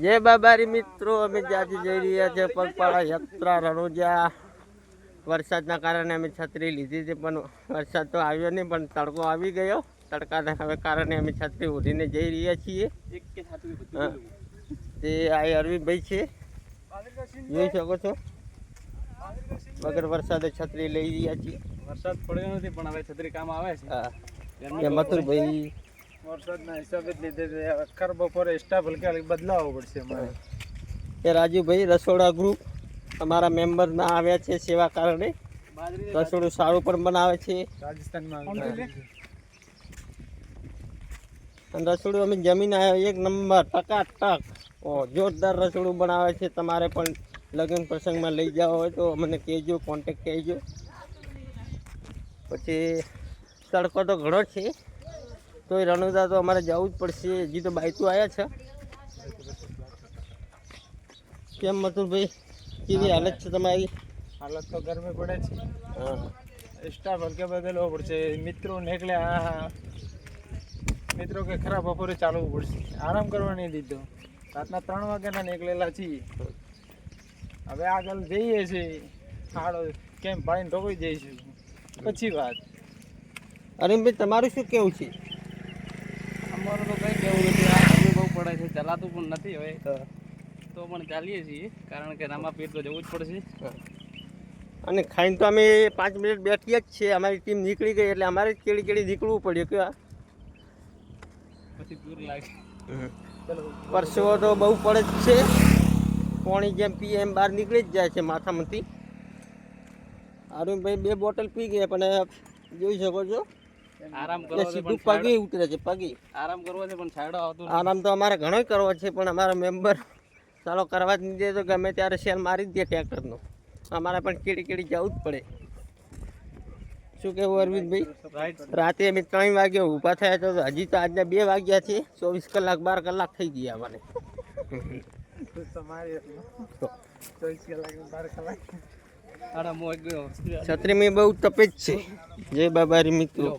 જય બાબારી મિત્રો અમે ત્યાંથી જઈ રહ્યા છે પગપાળા યાત્રા રણુજા. વરસાદના કારણે અમે છત્રી લીધી હતી પણ વરસાદ તો આવ્યો નહીં પણ તડકો આવી ગયો. તડકાના હવે કારણે અમે છત્રી ઉડીને જઈ રહ્યા છીએ. તે આ અરવિંદભાઈ છે. જોઈ શકો છો. વગર વરસાદે છત્રી લઈ રહ્યા છીએ. વરસાદ પડ્યો નથી પણ હવે છત્રી કામ આવે છે. મથુરભાઈ વરસાદના હિસાબે જ લીધે કર બપોરે સ્ટાફ હલકે હલકે બદલાવવો પડશે અમારે. એ રાજુભાઈ રસોડા ગ્રુપ અમારા મેમ્બરના આવ્યા છે સેવા કારણે. રસોડું સારું પણ બનાવે છે. રાજસ્થાનમાં અને રસોડું અમે જમીન આવ્યા એક નંબર ટકાટક. ઓ જોરદાર રસોડું બનાવે છે. તમારે પણ લગ્ન પ્રસંગમાં લઈ જાઓ હોય તો મને કહેજો કોન્ટેક કહેજો. પછી તડકો તો ઘણો છે. તોય રણુદા તો અમારે જવું જ પડશે. હજી તો બાઈકો આવ્યા છે. કેમ મથુરભાઈ? કેવી હાલત છે તમારી? હાલત તો ગરમી પડે હા. છે સ્ટાફ હલકે બદલવો પડશે. મિત્રો નીકળ્યા મિત્રો કે ખરા બપોરે ચાલવું પડશે. આરામ કરવા નહીં દીધો. રાતના ત્રણ વાગ્યાના નીકળેલા છીએ. હવે આગળ જઈએ છીએ. હાડો કેમ પાણીને ઢોકાઈ જઈશું. પછી વાત. અરવિંદભાઈ તમારું શું કેવું છે? અમારું તો કંઈ કેવું નથી. આ ગરમી બહુ પડે છે ચલાતું પણ નથી હવે. તો પણ ચાલીએ છીએ કારણ કે રામા પીર તો જવું જ પડશે. અને ખાઈને તો અમે પાંચ મિનિટ બેઠીએ જ છીએ. અમારી ટીમ નીકળી ગઈ એટલે અમારે જ કેળી કેડી નીકળવું પડ્યું. કે પછી દૂર લાગે. પરસેવો તો બહુ પડે જ છે. પોણી જેમ પીએ એમ બહાર નીકળી જ જાય છે માથામાંથી. અરુણભાઈ બે બોટલ પી ગયા પણ જોઈ શકો છો. આરામ કરવો સીધું પણ પગી ઉતરે છે પગી. આરામ કરવો છે પણ છાંયડો આવતો આરામ તો અમારે ઘણોય કરવો છે પણ અમારા મેમ્બર ચાલો કરવા જ નહીં દે તો ગમે ત્યારે શેર મારી જ દે ટ્રેક્ટરનો અમારે પણ કેડી કેડી જવું જ પડે. શું કેવું અરવિંદભાઈ? રાતે અમે ત્રણ વાગે ઊભા થયા તો હજી તો આજના બે વાગ્યા છે ચોવીસ કલાક બાર કલાક થઈ ગયા અમારે. છત્રી ચોવીસ કલાક બાર કલાક. આડા મોં એક ગયો. છત્રીમાં બહુ તપે જ છે. જય બાબારી મિત્રો.